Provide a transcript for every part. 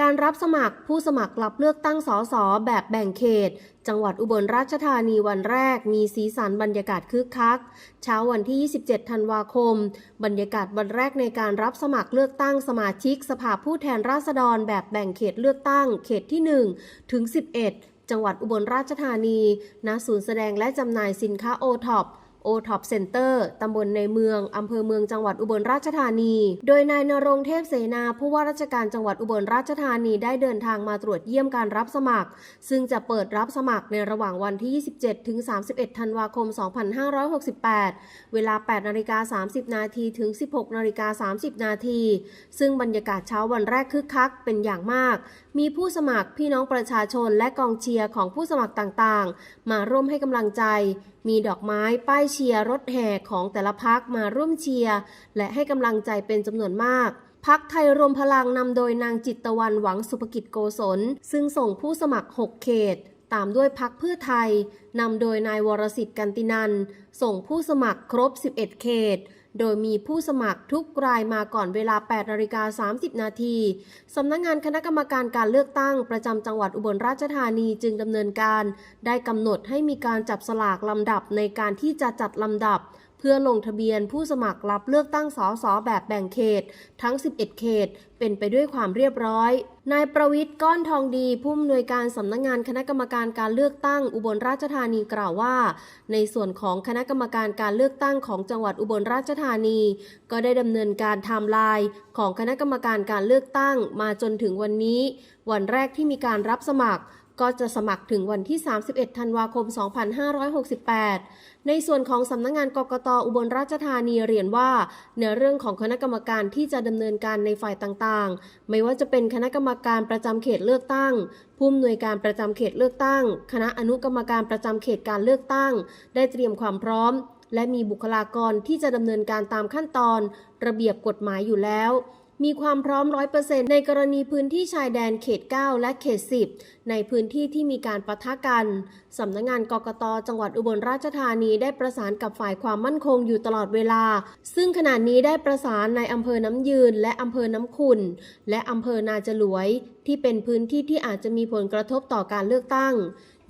การรับสมัครผู้สมัครรับเลือกตั้งสสแบบแบ่งเขต จังหวัดอุบลราชธานีวันแรกมีสีสันบรรยากาศคึกคัก เช้าวันที่ 27 ธันวาคม บรรยากาศวันแรกในการรับสมัครเลือกตั้งสมาชิกสภาผู้แทนราษฎรแบบแบ่งเขตเลือกตั้ง เขตที่ 1 ถึง 11 จังหวัดอุบลราชธานีณศูนย์แสดงและจำหน่ายสินค้าโอท็อป โอท็อปเซ็นเตอร์ตำบลในเมือง อำเภอเมืองจังหวัดอุบลราชธานี โดยนายนรงเทพเสนา ผู้ว่าราชการจังหวัดอุบลราชธานีได้เดินทางมาตรวจเยี่ยมการรับสมัคร ซึ่งจะเปิดรับสมัครในระหว่างวันที่ 27 ถึง 31 ธันวาคม 2568 เวลา 8 นาฬิกา 30 นาทีถึง 16 นาฬิกา 30 นาที ซึ่งบรรยากาศเช้าวันแรกคึกคักเป็นอย่างมาก มีผู้สมัครพี่น้องประชาชนและกองเชียร์ของผู้สมัครต่างๆ มาร่วมให้กำลังใจ มีดอกไม้ป้ายเชียร์รถแห่ของแต่ละพักมาร่วมเชียร์และให้กำลังใจเป็นจำนวนมากพักไทยรวมพลังนำโดยนางจิตตะวันหวังสุภกิจโกศล ซึ่งส่งผู้สมัคร 6 เขต ตามด้วยพักเพื่อไทย นำโดยนายวรสิทธิ์กันตินัน ส่งผู้สมัครครบ 11 เขต โดยมีผู้สมัครทุกรายมาก่อนเวลา 8นาฬิกา30 นาทีสำนักงานคณะกรรมการการเลือกตั้งประจำจังหวัดอุบลราชธานีจึงดำเนินการ ได้กำหนดให้มีการจับสลากลำดับในการที่จะจัดลำดับ พื่อลงทะเบียนผู้สมัครรับเลือกตั้งสสแบบแบ่งเขต ทั้ง 11 เขต เป็นไปด้วยความเรียบร้อย นายประวิทย์ก้อนทองดีผู้อำนวยการสำนักงานคณะกรรมการการเลือกตั้งอุบลราชธานีกล่าวว่า ในส่วนของคณะกรรมการการเลือกตั้งของจังหวัดอุบลราชธานี ก็ได้ดำเนินการไทม์ไลน์ของคณะกรรมการการเลือกตั้งมาจนถึงวันนี้ วันแรกที่มีการรับสมัคร ก็จะสมัครถึงวันที่ 31 ธันวาคม 2568 ในส่วนของสำนักงงานกกตอุบลราชธานีเรียนว่า ในเรื่องของคณะกรรมการที่จะดำเนินการในฝ่ายต่างๆ ไม่ว่าจะเป็นคณะกรรมการประจำเขตเลือกตั้ง ผู้อำนวยการประจำเขตเลือกตั้ง คณะอนุกรรมการประจำเขตการเลือกตั้ง ได้เตรียมความพร้อม และมีบุคลากรที่จะดำเนินการตามขั้นตอน ระเบียบกฎหมายอยู่แล้ว มีความพร้อม 100%ในกรณีพื้นที่ชายแดนเขต 9 และเขต 10 ในพื้นที่ที่มีการประทะกัน สำนักงงานกกต จังหวัดอุบลราชธานีได้ประสานกับฝ่ายความมั่นคงอยู่ตลอดเวลา ซึ่งขณะนี้ได้ประสานในอำเภอน้ำยืน และอำเภอน้ำขุนและอำเภอนาจลวย ที่เป็นพื้นที่ที่อาจจะมีผลกระทบต่อการเลือกตั้ง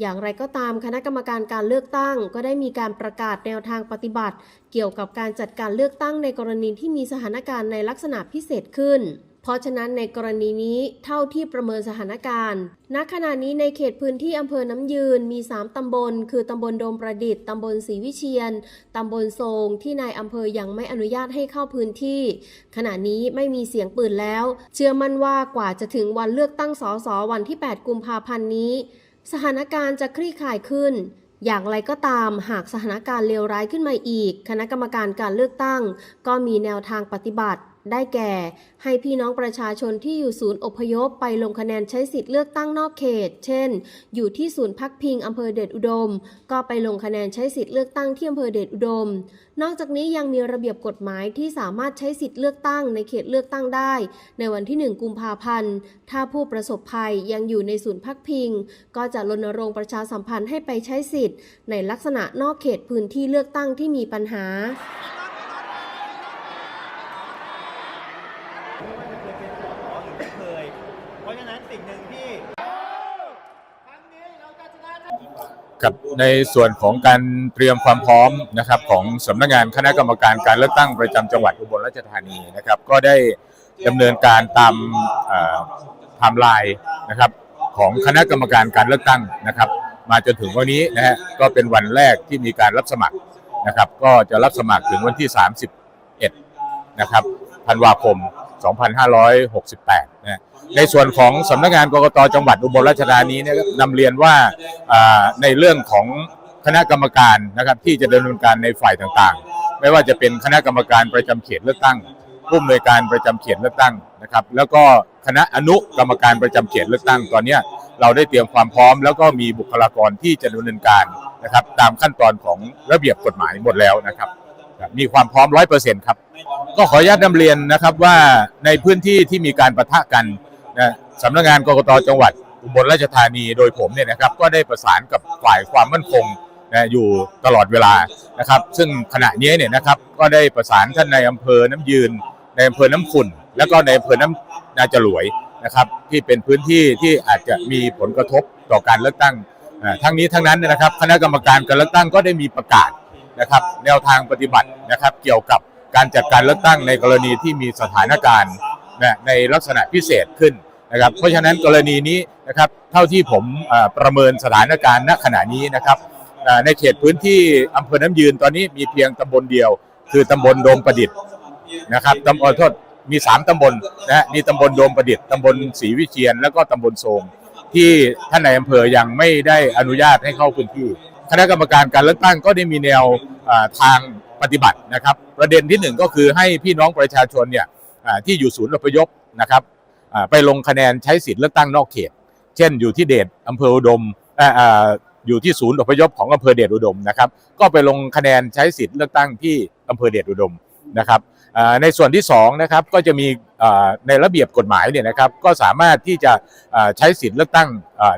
อย่างไรก็ตามคณะกรรมการการเลือกตั้ง ก็ได้มีการประกาศแนวทางปฏิบัติ เกี่ยวกับการจัดการเลือกตั้งในกรณีที่มีสถานการณ์ในลักษณะพิเศษขึ้นเพราะฉะนั้นในกรณีนี้เท่าที่ประเมินสถานการณ์ ณ ขณะนี้ในเขตพื้นที่อำเภอน้ำยืนมี 3 ตำบล คือตำบลโดมประดิษฐ์ ตำบลศรีวิเชียน ตำบลโซงที่นายอำเภอยังไม่อนุญาตให้เข้าพื้นที่ ขณะนี้ไม่มีเสียงปืนแล้ว เชื่อมั่นว่ากว่าจะถึงวันเลือกตั้งสสวันที่ 8 กุมภาพันธ์นี้ สถานการณ์จะคลี่คลายขึ้น อย่างไรก็ตามหากสถานการณ์เลวร้ายขึ้นมาอีก คณะกรรมการการเลือกตั้ง ก็มีแนวทางปฏิบัติ ได้แก่ ให้พี่น้องประชาชนที่อยู่ศูนย์อพยพไปลงคะแนนใช้สิทธิ์เลือกตั้งนอกเขต เช่น อยู่ที่ศูนย์พักพิงอำเภอเดชอุดม ก็ไปลงคะแนนใช้สิทธิ์เลือกตั้งที่อำเภอเดชอุดม นอกจากนี้ยังมีระเบียบกฎหมายที่สามารถใช้สิทธิ์เลือกตั้งในเขตเลือกตั้งได้ ในวันที่ 1 กุมภาพันธ์ ถ้าผู้ประสบภัยยังอยู่ในศูนย์พักพิง ก็จะรณรงค์ประชาสัมพันธ์ให้ไปใช้สิทธิ์ ในลักษณะนอกเขตพื้นที่เลือกตั้งที่มีปัญหา ไม่ว่าจะเคยเป็น่เคย เพราะฉะนั้นสิ่งหนึ่งที่กับในส่วนของการเตรียมความพร้อมนะครับของสำนักงานคณะกรรมการการเลือกตั้งประจำจังหวัดอุบลราชธานีนะครับ ก็ได้ดำเนินการตามไทม์ไลน์นะครับของคณะกรรมการการเลือกตั้งนะครับ มาจนถึงวันนี้นะฮะก็เป็นวันแรกที่มีการรับสมัครนะครับ ก็จะรับสมัครถึงวันที่ 31นะครับธันวาคม 2568 นะในส่วนของสำนักงานกกตจังหวัดอุบลราชธานีเนี่ยนำเรียนว่าในเรื่องของคณะกรรมการนะครับที่จะดำเนินการในฝ่ายต่างๆ ไม่ว่าจะเป็นคณะกรรมการประจำเขตเลือกตั้งผู้อำนวยการประจำเขตเลือกตั้งนะครับแล้วก็คณะอนุกรรมการประจำเขตเลือกตั้งตอนนี้เราได้เตรียมความพร้อม แล้วก็มีบุคลากรที่จะดำเนินการนะครับตามขั้นตอนของระเบียบกฎหมายหมดแล้วนะครับ มีความพร้อมร้อยเปอร์เซ็นต์ครับ ก็ขออนุญาตนำเรียนนะครับว่าในพื้นที่ที่มีการประทะกันนะสำนักงานกกตจังหวัดอุบลราชธานีโดยผมเนี่ยนะครับก็ได้ประสานกับฝ่ายความมั่นคงนะอยู่ตลอดเวลานะครับ ซึ่งขณะนี้เนี่ยนะครับก็ได้ประสานท่านในอำเภอน้ำยืน ในอำเภอน้ำขุ่นแล้วก็ในอำเภอน้ำนาจรวยนะครับ ที่เป็นพื้นที่ที่อาจจะมีผลกระทบต่อการเลือกตั้งทั้งนี้ทั้งนั้นนะครับ คณะกรรมการการเลือกตั้งก็ได้มีประกาศ นะครับแนวทางปฏิบัตินะครับเกี่ยวกับการจัดการเลือกตั้งในกรณีที่มีสถานการณ์นะในลักษณะพิเศษขึ้นนะครับเพราะฉะนั้นกรณีนี้นะครับเท่าที่ผมประเมินสถานการณ์ณขณะนี้นะครับในเขตพื้นที่อำเภอน้ำยืนตอนนี้มีเพียงตำบลเดียว คือตำบลโดมประดิษฐ์นะครับตำบลโทษมีสามตำบลนะฮะมีตำบลโดมประดิษฐ์ตำบลศรีวิเชียน แล้วก็ตำบลโซงที่ท่านนายอำเภอยังไม่ได้อนุญาตให้เข้าพื้นที่ คณะกรรมการการเลือกตั้งก็ได้มีแนวทางปฏิบัตินะครับ ประเด็นที่หนึ่งก็คือให้พี่น้องประชาชนเนี่ยที่อยู่ศูนย์อพยพนะครับไปลงคะแนนใช้สิทธิ์เลือกตั้งนอกเขต เช่น อยู่ที่เดชอำเภออุดมออยู่ที่ศูนย์อพยพของอำเภอเดชอุดมนะครับ ก็ไปลงคะแนนใช้สิทธิ์เลือกตั้งที่อำเภอเดชอุดมนะครับในส่วนที่2นะครับก็จะมี ในระเบียบกฎหมายเนี่ยนะครับก็สามารถที่จะใช้สิทธิ์เลือกตั้ง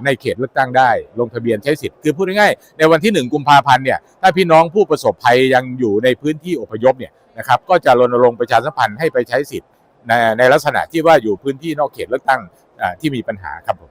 ในเขตเลือกตั้งได้ ลงทะเบียนใช้สิทธิ์คือพูดง่ายๆในวันที่ 1 กุมภาพันธ์เนี่ยถ้าพี่น้องผู้ประสบภัยยังอยู่ในพื้นที่อพยพเนี่ยนะครับก็จะรณรงค์ประชาสัมพันธ์ให้ไปใช้สิทธิ์ในในลักษณะที่ว่าอยู่พื้นที่นอกเขตเลือกตั้งที่มีปัญหาครับผม